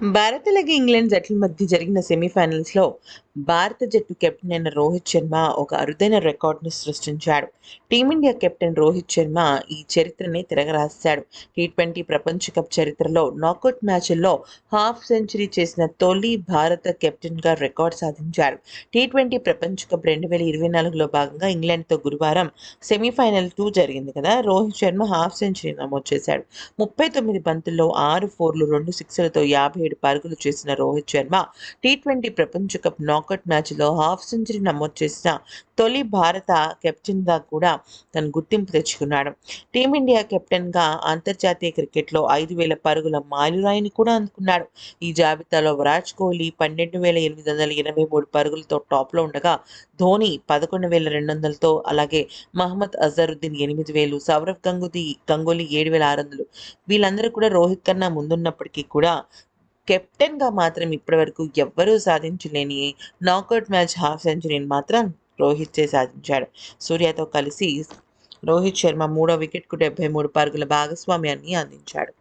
భారత్ అలాగే ఇంగ్లాండ్ జట్ల మధ్య జరిగిన సెమీఫైనల్స్లో భారత జట్టు కెప్టెన్ అయిన రోహిత్ శర్మ ఒక అరుదైన రికార్డును సృష్టించాడు. టీమిండియా కెప్టెన్ రోహిత్ శర్మ ఈ చరిత్రని తిరగరాశాడు. టీ ట్వంటీ ప్రపంచ కప్ చరిత్రలో నాకౌట్ మ్యాచ్ల్లో హాఫ్ సెంచరీ చేసిన తొలి భారత కెప్టెన్గా రికార్డ్ సాధించాడు. టీ ట్వంటీ ప్రపంచ కప్ రెండు వేల ఇరవై నాలుగులో భాగంగా ఇంగ్లాండ్తో గురువారం సెమీఫైనల్ టూ జరిగింది కదా? రోహిత్ శర్మ హాఫ్ సెంచరీ నమోదు చేశాడు. ముప్పై తొమ్మిది బంతుల్లో ఆరు ఫోర్లు రెండు సిక్స్లతో యాభై ఏడు పరుగులు చేసిన రోహిత్ శర్మ టీ ట్వంటీ ప్రపంచ కప్ నాకౌట్ మ్యాచ్లో హాఫ్ సెంచరీ నమోదు చేసిన తొలి భారత కెప్టెన్గా కూడా తన గుర్తింపు తెచ్చుకున్నాడు. టీమిండియా కెప్టెన్గా అంతర్జాతీయ క్రికెట్లో ఐదు వేల పరుగుల మాలురాయిని కూడా అందుకున్నాడు. ఈ జాబితాలో విరాట్ కోహ్లీ పన్నెండు వేల ఎనిమిది వందల ఎనభై మూడు పరుగులతో టాప్లో ఉండగా ధోని పదకొండు వేల రెండు వందలతో అలాగే మహమ్మద్ అజరుద్దీన్ ఎనిమిది వేలు సౌరవ్ గంగుదీ గంగూలీ ఏడు వేల ఆరు వందలు. వీళ్ళందరూ కూడా రోహిత్ కన్నా ముందున్నప్పటికీ కూడా కెప్టెన్గా మాత్రం ఇప్పటివరకు ఎవ్వరూ సాధించలేని నాకౌట్ మ్యాచ్ హాఫ్ సెంచరీని మాత్రం రోహిత్ చే సాధించాడు. సూర్యతో కలిసి రోహిత్ శర్మ మూడో వికెట్కు డెబ్బై మూడు పరుగుల భాగస్వామ్యాన్ని అందించాడు.